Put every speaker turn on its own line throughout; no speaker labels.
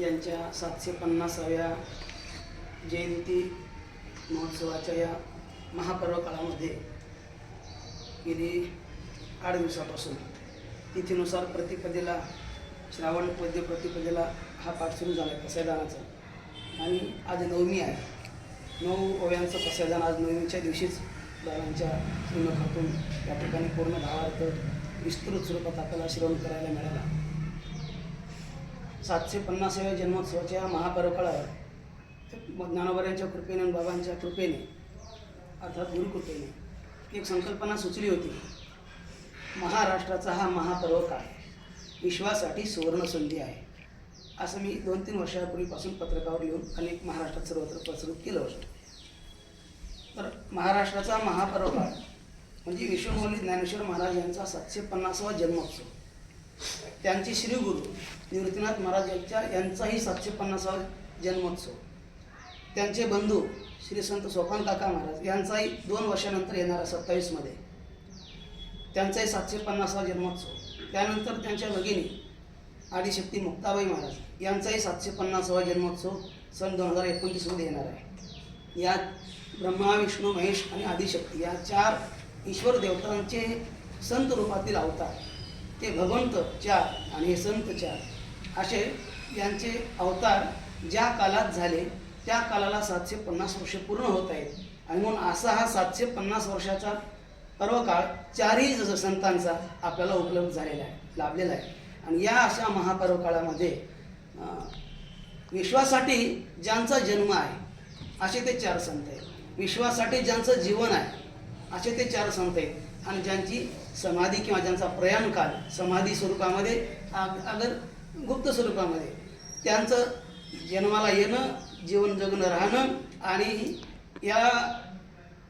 यांच्या सातशे पन्नासाव्या जयंती महोत्सवाच्या या महापर्व काळामध्ये गेली आठ दिवसापासून तिथीनुसार प्रतिपदेला श्रावण पद्य प्रतिपदेला हा पाठ सुरू झाला आहे पसायदानाचा आणि आज नवमी आहे. नऊ ओव्यांचं पसायदान आज नवमीच्या दिवशीच दारांच्या श्रीमखातून या ठिकाणी पूर्ण भावार्थ विस्तृत स्वरूपात आपल्याला श्रवण करायला मिळाला. सातशे पन्नासाव्या जन्मोत्सवाच्या या ज्ञानोबऱ्यांच्या कृपेने आणि बाबांच्या कृपेने अर्थात गुरुकृपेने एक संकल्पना सुचली होती. महाराष्ट्राचा हा महापर्व काळ विश्वासाठी सुवर्णसंधी आहे. असं मी दोन तीन वर्षापूर्वीपासून पत्रकावर लिहून अनेक महाराष्ट्रात सर्वत्र प्रसृत केलं होतं. तर महाराष्ट्राचा महापर्व काळ म्हणजे विश्वमौली ज्ञानेश्वर महाराज यांचा सातशे पन्नासावा जन्मोत्सव. त्यांचे श्रीगुरु निवृत्तीनाथ महाराज यांच्या यांचाही सातशे पन्नासावा जन्मोत्सव. त्यांचे बंधू श्री संत सोपान काका महाराज यांचाही दोन वर्षानंतर येणारा सत्तावीसमध्ये. त्यांचाही सातशे पन्नासावा जन्मोत्सव. त्यानंतर त्यांच्या भगिनी आदिशक्ती मुक्ताबाई महाराज यांचाही सातशे पन्नासावा जन्मोत्सव सन दोन हजार एकोणतीसमध्ये येणार आहे. यात ब्रह्मा विष्णू महेश आणि आदिशक्ती या चार ईश्वर देवतांचे संत रूपातील अवतार. ते भगवंत चार आणि हे संत चार. असे यांचे अवतार ज्या कालात झाले त्या कालाला सातशे पन्नास वर्ष पूर्ण होत आहेत. आणि म्हणून असा हा सातशे पन्नास वर्षाचा पर्वकाळ चारही संतांचा आपल्याला उपलब्ध झालेला आहे लाभलेला आहे. आणि या अशा महापर्व काळामध्ये विश्वासाठी ज्यांचा जन्म आहे असे ते चार संत आहेत. विश्वासाठी ज्यांचं जीवन आहे असे ते चार संत आहेत. आणि ज्यांची समाधी किंवा ज्यांचा प्रयाणकाल समाधी स्वरूपामध्ये अगर गुप्त स्वरूपामध्ये. त्यांचं जन्माला येणं जीवन जगणं राहणं आणि या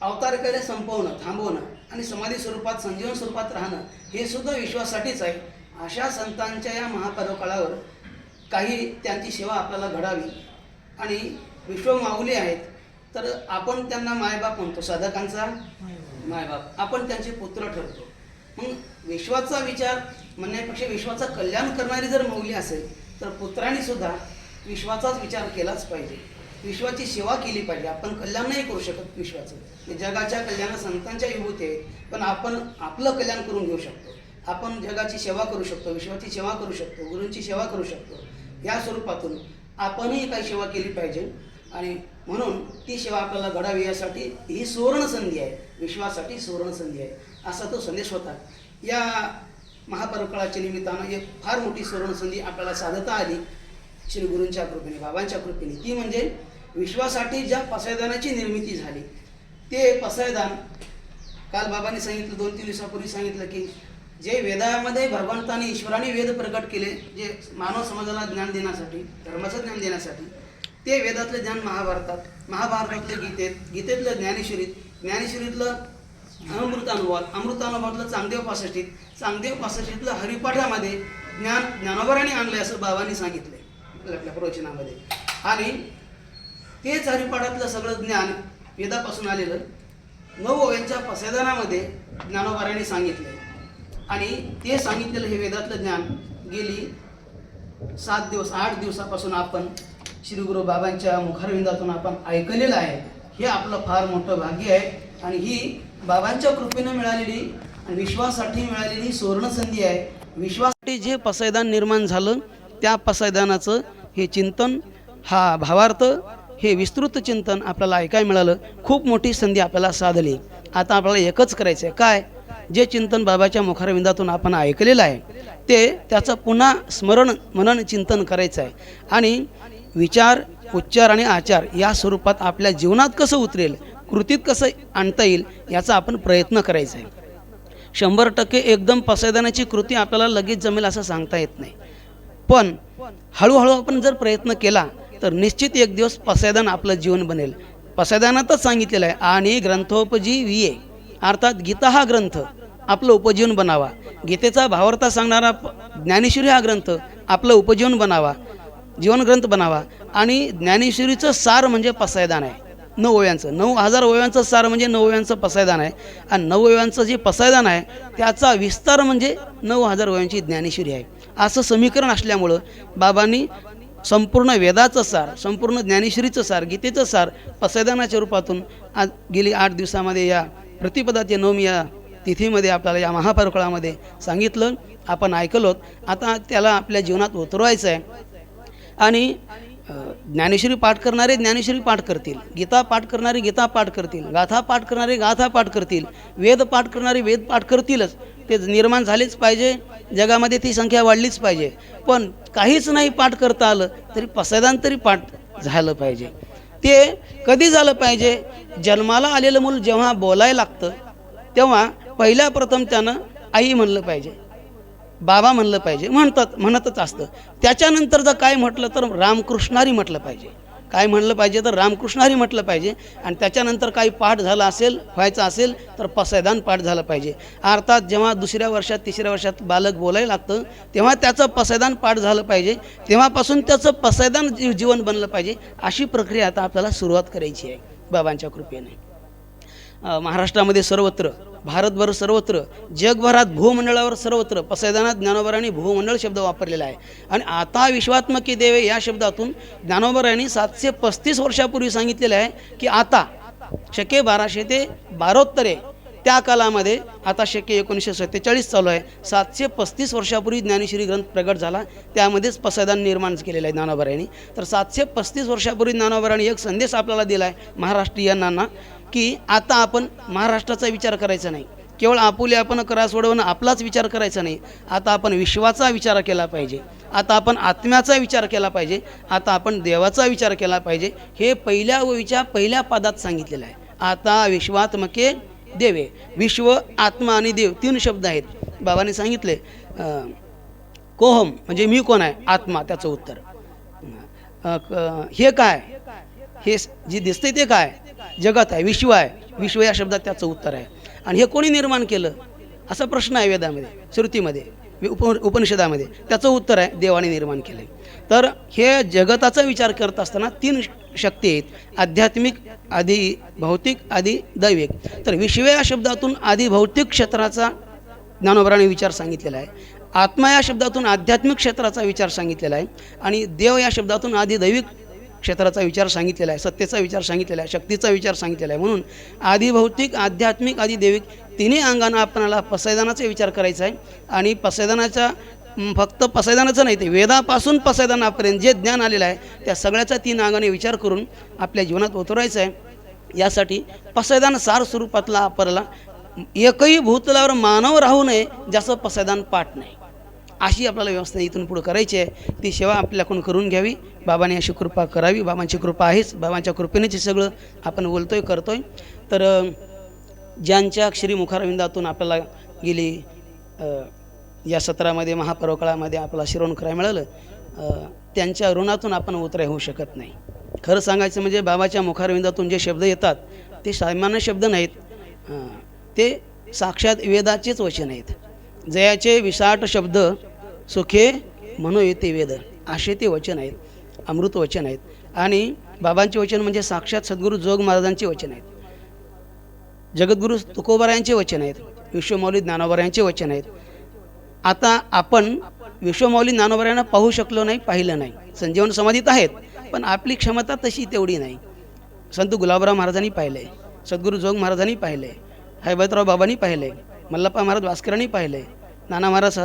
अवतारकडे संपवणं थांबवणं आणि समाधी स्वरूपात संजीवन स्वरूपात राहणं हे सुद्धा विश्वासाठीच आहे. अशा संतांच्या या महापर्व काळावर काही त्यांची सेवा आपल्याला घडावी. आणि विश्व माऊली आहेत तर आपण त्यांना मायबाप म्हणतो साधकांचा मायबाप. आपण त्यांचे पुत्र ठरतो. मग विश्वाचा विचार म्हणण्यापेक्षा विश्वाचं कल्याण करणारी जर मौली असेल तर पुत्रांनी सुद्धा विश्वाचाच विचार केलाच पाहिजे. विश्वाची सेवा केली पाहिजे. आपण कल्याण नाही करू शकत विश्वाचं. जगाच्या कल्याण संतांच्या विभूती आहेत पण आपण आपलं कल्याण करून घेऊ शकतो. आपण जगाची सेवा करू शकतो विश्वाची सेवा करू शकतो गुरूंची सेवा करू शकतो. या स्वरूपातून आपणही काही सेवा केली पाहिजे आणि म्हणून ती सेवा आपल्याला घडावी यासाठी ही सुवर्ण संधी आहे. विश्वासाठी सुवर्ण संधी आहे. असा तो संदेश होता. या महापरकाळाच्या निमित्तानं एक फार मोठी सुवर्ण संधी आपल्याला साधता आली. श्री गुरूंच्या कृपेने बाबांच्या कृपेने. ती म्हणजे विश्वासाठी ज्या पसायदानाची निर्मिती झाली. ते पसायदान काल बाबांनी सांगितलं दोन तीन दिवसापूर्वी सांगितलं की जे वेदामध्ये भगवंताने ईश्वराने वेद प्रकट केले जे मानव समाजाला ज्ञान देण्यासाठी धर्माचं ज्ञान देण्यासाठी ते वेदातलं ज्ञान महाभारतात महाभारतातलं गीतेत गीतेतलं ज्ञानेश्वरीत ज्ञानेश्वरीतलं अमृतानुभवात. अमृतानुभवातलं चांगदेव पासष्टीत. चांगदेव पासष्टीतलं हरिपाठामध्ये ज्ञान ज्ञानोबराने आणलंय असं बाबांनी सांगितलं आपल्या आपल्या प्रवचनामध्ये. आणि तेच हरिपाठातलं सगळं ज्ञान वेदापासून आलेलं नऊ यांच्या पसेदानामध्ये ज्ञानोबाराने सांगितले आणि ते सांगितलेलं हे वेदातलं ज्ञान गेली सात दिवस आठ दिवसापासून आपण श्री गुरु बाबांच्या मुखारविंदातून आपण ऐकलेलं आहे. हे आपलं फार मोठं भाग्य आहे. आणि ही बाबांच्या कृपेनं मिळालेली विश्वासाठी मिळालेली सुवर्ण संधी आहे. विश्वासाठी जे पसायदान निर्माण झालं त्या पसायदानाचं हे चिंतन हा भावार्थ हे विस्तृत चिंतन आपल्याला ऐकायला मिळालं. खूप मोठी संधी आपल्याला साधली. आता आपल्याला एकच करायचं आहे काय? जे चिंतन बाबाच्या मुखारविंदातून आपण ऐकलेलं आहे ते त्याचं पुन्हा स्मरण मनन चिंतन करायचं आहे. आणि विचार उच्चार आणि आचार या स्वरूपात आपल्या जीवनात कसं उतरेल? कृतीत कसं आणता येईल याचा आपण प्रयत्न करायचा आहे. शंभर टक्के एकदम पसायदानाची कृती आपल्याला लगेच जमेल असं सांगता येत नाही. पण हळूहळू आपण जर प्रयत्न केला तर निश्चित एक दिवस पसायदान आपलं जीवन बनेल. पसायदानातच सांगितलेलं आहे आणि ग्रंथोपजी विये अर्थात गीता हा ग्रंथ आपलं उपजीवन बनावा. गीतेचा भावार्थ सांगणारा प- ज्ञानेश्वरी हा ग्रंथ आपलं उपजीवन बनावा जीवनग्रंथ बनावा. आणि ज्ञानेश्वरीचं सार म्हणजे पसायदान आहे. नवव्यांचं नऊ हजार ओव्यांचं सार म्हणजे नऊ पसायदान आहे. आणि नऊ जे पसायदान आहे त्याचा विस्तार म्हणजे नऊ हजार ओव्यांची ज्ञानेश्वरी आहे. असं समीकरण असल्यामुळं बाबांनी संपूर्ण वेदाचं सार संपूर्ण ज्ञानेश्वरीचं सार गीतेचं सार पसायदानाच्या रूपातून आज गेली आठ दिवसामध्ये या प्रतिपदाच्या नवमी या तिथीमध्ये आपल्याला या महापर्वकाळामध्ये सांगितलं. आपण ऐकलोत. आता त्याला आपल्या जीवनात उतरवायचं आहे. आणि ज्ञानेश्वरी पाठ करणारे ज्ञानेश्वरी पाठ करतील. गीता पाठ करणारे गीता पाठ करतील. गाथा पाठ करणारे गाथा पाठ करतील. वेद पाठ करणारे वेद पाठ करतीलच. ते निर्माण झालेच पाहिजे. जगामध्ये ती संख्या वाढलीच पाहिजे. पण काहीच नाही पाठ करता आलं तरी पसायदान तरी पाठ झालं पाहिजे. ते कधी झालं पाहिजे? जन्माला आलेलं मूल जेव्हा बोलायला लागतं तेव्हा पहिल्या प्रथम त्यानं आई म्हणलं पाहिजे. बाबा म्हणलं पाहिजे म्हणतात म्हणतच असतं. त्याच्यानंतर जर काय म्हटलं तर रामकृष्णारी म्हटलं पाहिजे. काय म्हणलं पाहिजे तर रामकृष्णारी म्हटलं पाहिजे. आणि त्याच्यानंतर काही पाठ झालं असेल व्हायचं असेल तर पसायदान पाठ झालं पाहिजे. अर्थात जेव्हा दुसऱ्या वर्षात तिसऱ्या वर्षात बालक बोलायला लागतं तेव्हा त्याचं पसायदान पाठ झालं पाहिजे. तेव्हापासून त्याचं पसायदान जीव जीवन बनलं पाहिजे. अशी प्रक्रिया आता आपल्याला सुरुवात करायची आहे बाबांच्या कृपेने. महाराष्ट्रामध्ये सर्वत्र भारतभर सर्वत्र जगभरात भूमंडळावर सर्वत्र पसैदानात ज्ञानोबरांनी भूमंडळ शब्द वापरलेला आहे. आणि आता विश्वात्मकी देवे या शब्दातून ज्ञानोबरांनी सातशे पस्तीस वर्षापूर्वी सांगितलेलं आहे की आता शके बाराशे ते बारोत्तरे त्या कालामध्ये आता शके एकोणीसशे सत्तेचाळीस चालू आहे. सातशे पस्तीस वर्षापूर्वी ज्ञानेश्वरी ग्रंथ प्रगट झाला. त्यामध्येच पसैदान निर्माण केलेलं आहे ज्ञानोबरांनी तर सातशे पस्तीस वर्षापूर्वी ज्ञानोबरांनी एक संदेश आपल्याला दिला आहे महाराष्ट्रीयांना की आता आपण महाराष्ट्राचा विचार करायचा नाही. केवळ आपुले आपण करा सोडवणं आपलाच विचार करायचा नाही. आता आपण विश्वाचा विचार केला पाहिजे. आता आपण आत्म्याचा विचार केला पाहिजे. आता आपण देवाचा विचार केला पाहिजे. हे पहिल्या ओळीच्या पहिल्या पदात सांगितलेलं आहे. आता विश्वात्मके देवे. विश्व आत्मा आणि देव तीन शब्द आहेत. बाबाने सांगितले कोहम म्हणजे मी कोण आहे? आत्मा त्याचं उत्तर. हे काय? हे जे दिसतंय ते काय? जगत आहे विश्व आहे. विश्व या शब्दात त्याचं उत्तर आहे. आणि हे कोणी निर्माण केलं? असा प्रश्न आहे वेदामध्ये श्रुतीमध्ये उप उपनिषदामध्ये. त्याचं उत्तर आहे देवाने निर्माण केलं तर हे जगताचा विचार करत असताना तीन शक्ती आहेत. आध्यात्मिक आधी भौतिक आधी दैविक. तर विश्व या शब्दातून आधी भौतिक क्षेत्राचा ज्ञानोबराने विचार सांगितलेला आहे. आत्मा या शब्दातून आध्यात्मिक क्षेत्राचा विचार सांगितलेला आहे. आणि देव या शब्दातून आधी दैविक क्षेत्राचा विचार सांगितलेला आहे सत्तेचा विचार सांगितलेला आहे शक्तीचा विचार सांगितलेला आहे. म्हणून आधी भौतिक आध्यात्मिक आधी दैविक तिन्ही अंगानं आपणाला पसैदानाचा विचार करायचा आहे. आणि पसैदानाच्या फक्त पसैदानाचं नाही ते वेदापासून पसैदानापर्यंत जे ज्ञान आलेलं आहे त्या सगळ्याचा तीन अंगाने विचार करून आपल्या जीवनात उतरायचं आहे. यासाठी पसैदान सार स्वरूपातला आपल्याला एकही भूतलावर मानव राहू नये ज्याचं पसैदान पाठ नाही. अशी आपल्याला व्यवस्था इथून पुढं करायची आहे. ती सेवा आपल्याकडून करून घ्यावी. बाबाने अशी कृपा करावी. बाबांची कृपा आहेच. बाबांच्या कृपेनेच हे सगळं आपण बोलतोय करतोय. तर ज्यांच्या अक्षरी मुखारविंदातून आपल्याला गेली या सत्रामध्ये महापर्वकाळामध्ये आपला शिरवण करायला मिळालं त्यांच्या ऋणातून आपण उतराय होऊ शकत नाही. खरं सांगायचं म्हणजे बाबाच्या मुखारविंदातून जे शब्द येतात ते सामान्य शब्द नाहीत. ते साक्षात वेदाचेच वचन आहेत. जयाचे विसाट शब्द सुखे म्हणू येते वेद असे ते वचन आहेत. अमृत वचन आहेत. आणि बाबांचे वचन म्हणजे साक्षात सद्गुरू जोग महाराजांचे वचन आहेत. जगद्गुरू तुकोबारायांचे वचन आहेत. विश्वमौली ज्ञानोबरायांचे वचन आहेत. आता आपण विश्वमौली ज्ञानोबरायांना पाहू शकलो नाही पाहिलं नाही. संजीवन समाधीत आहेत पण आपली क्षमता तशी तेवढी नाही. संत गुलाबराव महाराजांनी पाहिलं आहे सद्गुरू जोग महाराजांनी पाहिलं आहे हैबतराव बाबांनी पाहिलं आहे मल्लप्पा महाराज भास्करांनी पाहिलं आहे नाना महाराज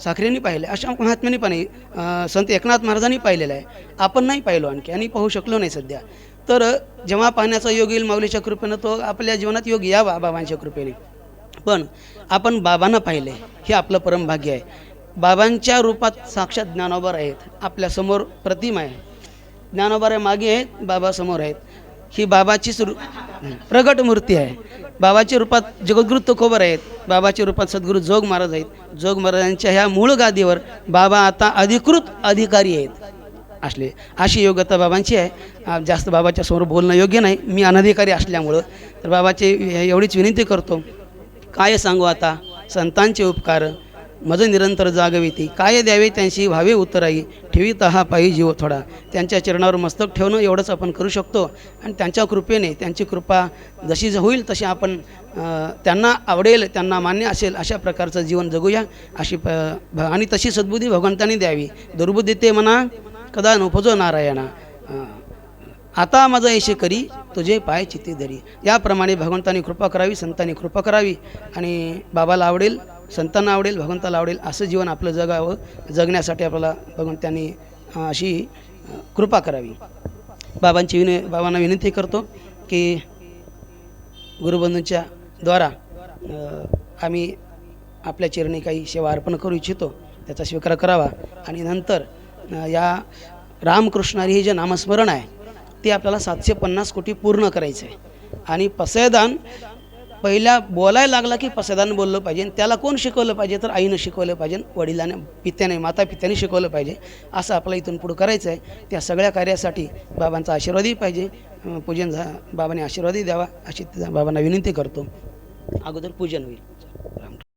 साखरेंनी पाहिलं आहे. अशा महात्म्यांनी पण आहे. संत एकनाथ महाराजांनी पाहिलेलं आहे. आपण नाही पाहिलो आणखी आणि पाहू शकलो नाही सध्या. तर जेव्हा पाहण्याचा योग येईल माऊलीच्या कृपेनं तो आपल्या जीवनात योग यावा बाबांच्या कृपेने. पण आपण बाबांना पाहिले हे आपलं परमभाग्य आहे. बाबांच्या रूपात साक्षात ज्ञानोबर आहेत. आपल्यासमोर प्रतिमा आहे. ज्ञानोबाऱ्या मागे आहेत बाबासमोर आहेत. ही बाबाचीच रु प्रगट मूर्ती आहे. बाबाच्या रूपात जगद्गुरु तुकोबर आहेत. बाबाच्या रूपात सद्गुरू जोग महाराज आहेत. जोग महाराजांच्या ह्या मूळ गादीवर बाबा आता अधिकृत अधिकारी आहेत. असले अशी योग्यता बाबांची आहे. जास्त बाबाच्या समोर बोलणं योग्य नाही. मी अनधिकारी असल्यामुळं. तर बाबाची एवढीच विनंती करतो. काय सांगू आता? संतांचे उपकार. मज निरंतर जागविती. काय द्यावे त्यांची व्हावे उतराई ठेवीत हा पायी जीव थोडा. त्यांच्या चरणावर मस्तक ठेवणं एवढंच आपण करू शकतो. आणि त्यांच्या कृपेने त्यांची कृपा जशी होईल तशी आपण त्यांना आवडेल त्यांना मान्य असेल अशा प्रकारचं जीवन जगूया. अशी प भ- आणि तशी सद्बुद्धी भगवंतांनी द्यावी. दुर्बुद्धी ते म्हणा कदा नोपजो नारायणा. आता माझं ऐशे करी तुझे पाय चित्ते धरी. याप्रमाणे भगवंतानी कृपा करावी संतांनी कृपा करावी. आणि बाबाला आवडेल संतांना आवडेल भगवंताला आवडेल असं जीवन आपलं जगावं जगण्यासाठी आपल्याला भगवंतांनी अशी कृपा करावी. बाबांची विन बाबांना विनंती करतो की गुरुबंधूंच्या द्वारा आम्ही आपल्या चरणी काही सेवा अर्पण करू इच्छितो त्याचा स्वीकार करावा. आणि नंतर या रामकृष्णारी हे जे नामस्मरण आहे ते आपल्याला सातशे पन्नास कोटी पूर्ण करायचं आहे आणि पसयदान पहिल्या बोलायला लागला की पसेदानं बोललं पाहिजे आणि त्याला कोण शिकवलं पाहिजे? तर आईनं शिकवलं पाहिजे वडिलाने पित्याने माता पित्याने शिकवलं पाहिजे. असं आपल्याला इथून पुढं करायचं आहे. त्या सगळ्या कार्यासाठी बाबांचा आशीर्वादही पाहिजे. पूजन झा बाबांनी आशीर्वादही द्यावा. अशी बाबांना विनंती करतो. अगोदर पूजन होईल. राम